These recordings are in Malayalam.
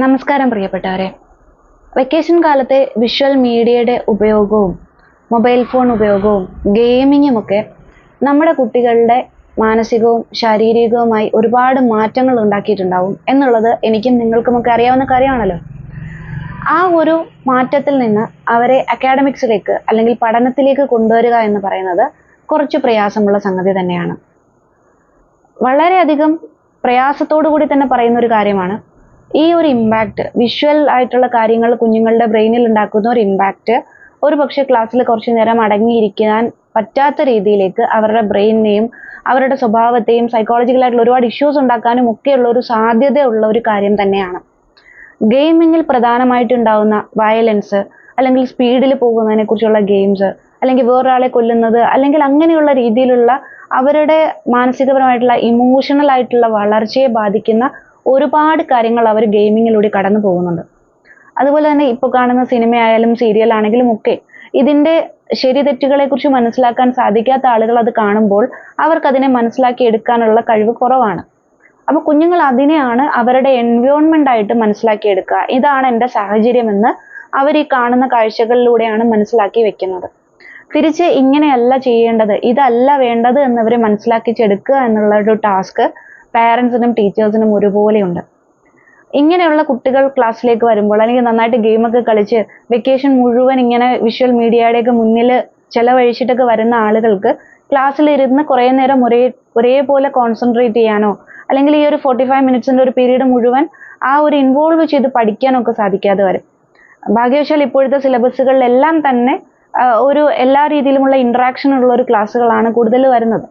നമസ്കാരം പ്രിയപ്പെട്ടവരെ. വെക്കേഷൻ കാലത്തെ വിഷ്വൽ മീഡിയയുടെ ഉപയോഗവും മൊബൈൽ ഫോൺ ഉപയോഗവും ഗെയിമിങ്ങും ഒക്കെ നമ്മുടെ കുട്ടികളുടെ മാനസികവും ശാരീരികവുമായി ഒരുപാട് മാറ്റങ്ങൾ ഉണ്ടാക്കിയിട്ടുണ്ടാവും എന്നുള്ളത് എനിക്കും നിങ്ങൾക്കുമൊക്കെ അറിയാവുന്ന കാര്യമാണല്ലോ. ആ ഒരു മാറ്റത്തിൽ നിന്ന് അവരെ അക്കാഡമിക്സിലേക്ക് അല്ലെങ്കിൽ പഠനത്തിലേക്ക് കൊണ്ടുവരിക എന്ന് പറയുന്നത് കുറച്ച് പ്രയാസമുള്ള സംഗതി തന്നെയാണ്. വളരെയധികം പ്രയാസത്തോടു കൂടി തന്നെ പറയുന്ന ഒരു കാര്യമാണ് ഈ ഒരു ഇമ്പാക്റ്റ് വിഷ്വൽ ആയിട്ടുള്ള കാര്യങ്ങൾ കുഞ്ഞുങ്ങളുടെ ബ്രെയിനിൽ ഉണ്ടാക്കുന്ന ഒരു ഇമ്പാക്റ്റ് ഒരു പക്ഷേ ക്ലാസ്സിൽ കുറച്ചു നേരം അടങ്ങിയിരിക്കാൻ പറ്റാത്ത രീതിയിലേക്ക് അവരുടെ ബ്രെയിനെയും അവരുടെ സ്വഭാവത്തെയും സൈക്കോളജിക്കലായിട്ടുള്ള ഒരുപാട് ഇഷ്യൂസ് ഉണ്ടാക്കാനും ഒക്കെയുള്ള ഒരു സാധ്യതയുള്ള ഒരു കാര്യം തന്നെയാണ്. ഗെയിമിങ്ങിൽ പ്രധാനമായിട്ടുണ്ടാവുന്ന വയലൻസ് അല്ലെങ്കിൽ സ്പീഡിൽ പോകുന്നതിനെ കുറിച്ചുള്ള ഗെയിംസ് അല്ലെങ്കിൽ വേറൊരാളെ കൊല്ലുന്നത് അല്ലെങ്കിൽ അങ്ങനെയുള്ള രീതിയിലുള്ള അവരുടെ മാനസികപരമായിട്ടുള്ള ഇമോഷണൽ ആയിട്ടുള്ള വളർച്ചയെ ബാധിക്കുന്ന ഒരുപാട് കാര്യങ്ങൾ അവർ ഗെയിമിങ്ങിലൂടെ കടന്നു പോകുന്നുണ്ട്. അതുപോലെ തന്നെ ഇപ്പോൾ കാണുന്ന സിനിമയായാലും സീരിയൽ ആണെങ്കിലും ഒക്കെ ഇതിന്റെ ശരി തെറ്റുകളെ കുറിച്ച് മനസ്സിലാക്കാൻ സാധിക്കാത്ത ആളുകൾ അത് കാണുമ്പോൾ അവർക്ക് അതിനെ മനസ്സിലാക്കി എടുക്കാനുള്ള കഴിവ് കുറവാണ്. അപ്പൊ കുഞ്ഞുങ്ങൾ അതിനെയാണ് അവരുടെ എൻവയോൺമെന്റ് ആയിട്ട് മനസ്സിലാക്കി എടുക്കുക. ഇതാണ് എന്റെ സാഹചര്യം എന്ന് അവർ ഈ കാണുന്ന കാഴ്ചകളിലൂടെയാണ് മനസ്സിലാക്കി വെക്കുന്നത്. തിരിച്ച് ഇങ്ങനെയല്ല ചെയ്യേണ്ടത് ഇതല്ല വേണ്ടത് എന്നവരെ മനസ്സിലാക്കിച്ചെടുക്കുക എന്നുള്ള ഒരു ടാസ്ക് പാരൻസിനും ടീച്ചേഴ്സിനും ഒരുപോലെയുണ്ട്. ഇങ്ങനെയുള്ള കുട്ടികൾ ക്ലാസ്സിലേക്ക് വരുമ്പോൾ അല്ലെങ്കിൽ നന്നായിട്ട് ഗെയിമൊക്കെ കളിച്ച് വെക്കേഷൻ മുഴുവൻ ഇങ്ങനെ വിഷ്വൽ മീഡിയയുടെയൊക്കെ മുന്നിൽ ചെലവഴിച്ചിട്ടൊക്കെ വരുന്ന ആളുകൾക്ക് ക്ലാസ്സിലിരുന്ന് കുറേ നേരം ഒരേ ഒരേപോലെ കോൺസെൻട്രേറ്റ് ചെയ്യാനോ അല്ലെങ്കിൽ ഈ ഒരു ഫോർട്ടി ഫൈവ് മിനിറ്റ്സിന്റെ ഒരു പീരീഡ് മുഴുവൻ ആ ഒരു ഇൻവോൾവ് ചെയ്ത് പഠിക്കാനൊക്കെ സാധിക്കാതെ വരും. ഭാഗ്യവശാൽ ഇപ്പോഴത്തെ സിലബസുകളിലെല്ലാം തന്നെ ഒരു എല്ലാ രീതിയിലുമുള്ള ഇൻട്രാക്ഷൻ ഉള്ള ഒരു ക്ലാസ്സുകളാണ് കൂടുതൽ വരുന്നത്.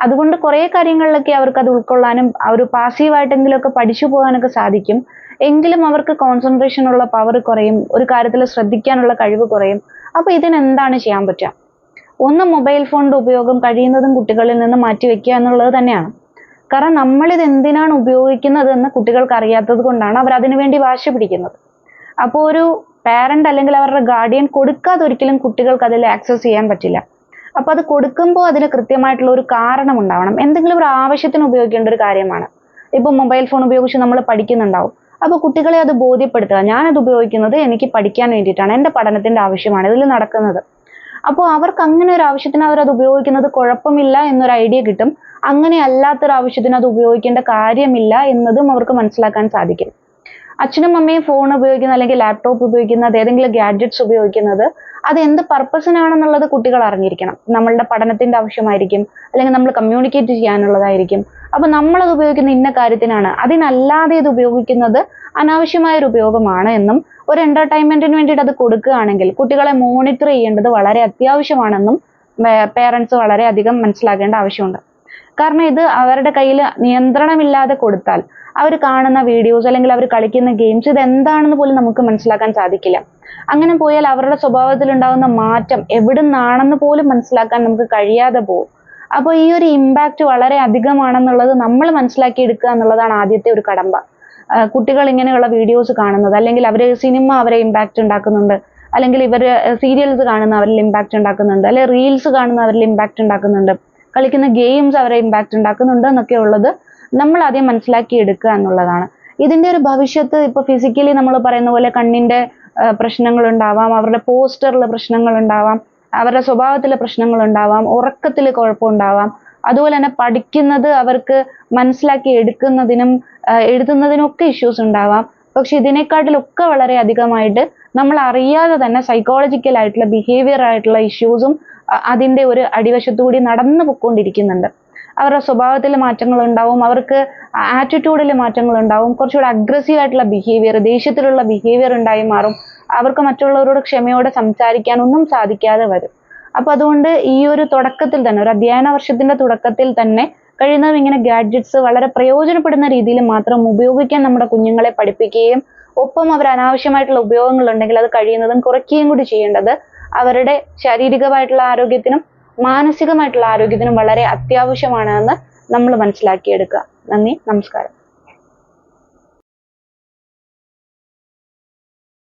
അതുകൊണ്ട് കുറേ കാര്യങ്ങളിലൊക്കെ അവർക്ക് അത് ഉൾക്കൊള്ളാനും ഒരു പാസീവായിട്ടെങ്കിലുമൊക്കെ പഠിച്ചു പോകാനൊക്കെ സാധിക്കും. എങ്കിലും അവർക്ക് കോൺസെൻട്രേഷൻ ഉള്ള പവർ കുറയും ഒരു കാര്യത്തിൽ ശ്രദ്ധിക്കാനുള്ള കഴിവ് കുറയും. അപ്പൊ ഇതിനെന്താണ് ചെയ്യാൻ പറ്റുക? ഒന്ന് മൊബൈൽ ഫോണിന്റെ ഉപയോഗം കഴിയുന്നതും കുട്ടികളിൽ നിന്ന് മാറ്റി വെക്കുക എന്നുള്ളത് തന്നെയാണ്. കാരണം നമ്മളിത് എന്തിനാണ് ഉപയോഗിക്കുന്നത് എന്ന് കുട്ടികൾക്ക് അറിയാത്തത് കൊണ്ടാണ് അവർ അതിനുവേണ്ടി വാശി പിടിക്കുന്നത്. അപ്പോൾ ഒരു പാരന്റ് അല്ലെങ്കിൽ അവരുടെ ഗാർഡിയൻ കൊടുക്കാതെ ഒരിക്കലും കുട്ടികൾക്ക് അതിൽ ആക്സസ് ചെയ്യാൻ പറ്റില്ല. അപ്പൊ അത് കൊടുക്കുമ്പോൾ അതിന് കൃത്യമായിട്ടുള്ള ഒരു കാരണം ഉണ്ടാവണം എന്തെങ്കിലും ഒരു ആവശ്യത്തിന് ഉപയോഗിക്കേണ്ട ഒരു കാര്യമാണ്. ഇപ്പൊ മൊബൈൽ ഫോൺ ഉപയോഗിച്ച് നമ്മൾ പഠിക്കുന്നുണ്ടാവും. അപ്പൊ കുട്ടികളെ അത് ബോധ്യപ്പെടുത്തുക. ഞാനത് ഉപയോഗിക്കുന്നത് എനിക്ക് പഠിക്കാൻ വേണ്ടിയിട്ടാണ്. എന്റെ പഠനത്തിന്റെ ആവശ്യമാണ് ഇതിൽ നടക്കുന്നത്. അപ്പോൾ അവർക്ക് അങ്ങനെ ഒരു ആവശ്യത്തിന് അത് ഉപയോഗിക്കുന്നത് കുഴപ്പമില്ല എന്നൊരു ഐഡിയ കിട്ടും. അങ്ങനെ അല്ലാത്തൊരു ആവശ്യത്തിന് അത് ഉപയോഗിക്കേണ്ട കാര്യമില്ല എന്നതും അവർക്ക് മനസ്സിലാക്കാൻ സാധിക്കും. അച്ഛനും അമ്മയും ഫോൺ ഉപയോഗിക്കുന്ന അല്ലെങ്കിൽ ലാപ്ടോപ്പ് ഉപയോഗിക്കുന്നത് ഏതെങ്കിലും ഗാഡ്ജറ്റ്സ് ഉപയോഗിക്കുന്നത് അത് എന്ത് പർപ്പസിനാണെന്നുള്ളത് കുട്ടികൾ അറിഞ്ഞിരിക്കണം. നമ്മളുടെ പഠനത്തിന്റെ ആവശ്യമായിരിക്കും. അല്ലെങ്കിൽ നമ്മൾ കമ്മ്യൂണിക്കേറ്റ് ചെയ്യാനുള്ളതായിരിക്കും. അപ്പൊ നമ്മളത് ഉപയോഗിക്കുന്ന ഇന്ന കാര്യത്തിനാണ്. അതിനല്ലാതെ ഇത് ഉപയോഗിക്കുന്നത് അനാവശ്യമായ ഒരു ഉപയോഗമാണ് എന്നും ഒരു എന്റർടൈൻമെന്റിന് വേണ്ടിയിട്ട് അത് കൊടുക്കുകയാണെങ്കിൽ കുട്ടികളെ മോണിറ്റർ ചെയ്യേണ്ടത് വളരെ അത്യാവശ്യമാണെന്നും പേരൻസ് വളരെ അധികം മനസ്സിലാക്കേണ്ട ആവശ്യമുണ്ട്. കാരണം ഇത് അവരുടെ കയ്യിൽ നിയന്ത്രണമില്ലാതെ കൊടുത്താൽ അവർ കാണുന്ന വീഡിയോസ് അല്ലെങ്കിൽ അവർ കളിക്കുന്ന ഗെയിംസ് ഇത് എന്താണെന്ന് പോലും നമുക്ക് മനസ്സിലാക്കാൻ സാധിക്കില്ല. അങ്ങനെ പോയാൽ അവരുടെ സ്വഭാവത്തിൽ ഉണ്ടാകുന്ന മാറ്റം എവിടുന്നാണെന്ന് പോലും മനസ്സിലാക്കാൻ നമുക്ക് കഴിയാതെ പോകും. അപ്പോൾ ഈ ഒരു ഇമ്പാക്റ്റ് വളരെ അധികമാണെന്നുള്ളത് നമ്മൾ മനസ്സിലാക്കി എടുക്കുക എന്നുള്ളതാണ് ആദ്യത്തെ ഒരു കടമ്പ. കുട്ടികൾ ഇങ്ങനെയുള്ള വീഡിയോസ് കാണുന്നത് അല്ലെങ്കിൽ അവർ സിനിമ അവരെ ഇമ്പാക്റ്റ് ഉണ്ടാക്കുന്നുണ്ട്. അല്ലെങ്കിൽ ഇവർ സീരിയൽസ് കാണുന്ന അവരിൽ ഇമ്പാക്റ്റ് ഉണ്ടാക്കുന്നുണ്ട്. അല്ലെങ്കിൽ റീൽസ് കാണുന്ന അവരിൽ ഇമ്പാക്റ്റ് ഉണ്ടാക്കുന്നുണ്ട്. കളിക്കുന്ന ഗെയിംസ് അവരെ ഇമ്പാക്റ്റ് ഉണ്ടാക്കുന്നുണ്ട് എന്നൊക്കെ ഉള്ളത് നമ്മൾ ആദ്യം മനസ്സിലാക്കി എടുക്കുക എന്നുള്ളതാണ്. ഇതിന്റെ ഒരു ഭവിഷ്യത്ത് ഇപ്പൊ ഫിസിക്കലി നമ്മൾ പറയുന്ന പോലെ കണ്ണിന്റെ പ്രശ്നങ്ങൾ ഉണ്ടാവാം അവരുടെ പോസ്റ്ററിലെ പ്രശ്നങ്ങൾ ഉണ്ടാവാം അവരുടെ സ്വഭാവത്തിലെ പ്രശ്നങ്ങൾ ഉണ്ടാവാം ഉറക്കത്തിൽ കുഴപ്പമുണ്ടാവാം. അതുപോലെ തന്നെ പഠിക്കുന്നത് അവർക്ക് മനസ്സിലാക്കി എടുക്കുന്നതിനും എഴുതുന്നതിനും ഒക്കെ ഇഷ്യൂസ് ഉണ്ടാവാം. പക്ഷെ ഇതിനെക്കാട്ടിലൊക്കെ വളരെ അധികമായിട്ട് നമ്മൾ അറിയാതെ തന്നെ സൈക്കോളജിക്കൽ ആയിട്ടുള്ള ബിഹേവിയർ ആയിട്ടുള്ള ഇഷ്യൂസും അതിന്റെ ഒരു അടിവശത്തുകൂടി നടന്നു പൊയ്ക്കൊണ്ടിരിക്കുന്നുണ്ട് അവരുടെ സ്വഭാവത്തിൽ മാറ്റങ്ങൾ ഉണ്ടാവും അവർക്ക് ആറ്റിറ്റ്യൂഡിൽ മാറ്റങ്ങൾ ഉണ്ടാവും കുറച്ചുകൂടെ അഗ്രസീവ് ആയിട്ടുള്ള ബിഹേവിയർ ദേഷ്യത്തിലുള്ള ബിഹേവിയർ ഉണ്ടായി മാറും. അവർക്ക് മറ്റുള്ളവരോട് ക്ഷമയോടെ സംസാരിക്കാൻ ഒന്നും സാധിക്കാതെ വരും. അപ്പൊ അതുകൊണ്ട് ഈ ഒരു തുടക്കത്തിൽ തന്നെ ഒരു അധ്യയന വർഷത്തിന്റെ തുടക്കത്തിൽ തന്നെ കഴിയുന്നതും ഇങ്ങനെ ഗാഡ്ജറ്റ്സ് വളരെ പ്രയോജനപ്പെടുന്ന രീതിയിൽ മാത്രം ഉപയോഗിക്കാൻ നമ്മുടെ കുഞ്ഞുങ്ങളെ പഠിപ്പിക്കുകയും ഒപ്പം അവർ അനാവശ്യമായിട്ടുള്ള ഉപയോഗങ്ങൾ ഉണ്ടെങ്കിൽ അത് കഴിയുന്നതും കുറയ്ക്കുകയും കൂടി ചെയ്യേണ്ടത് അവരുടെ ശാരീരികമായിട്ടുള്ള ആരോഗ്യത്തിനും മാനസികമായിട്ടുള്ള ആരോഗ്യത്തിനും വളരെ അത്യാവശ്യമാണ് എന്ന് നമ്മൾ മനസ്സിലാക്കിയെടുക്കുക. നന്ദി നമസ്കാരം.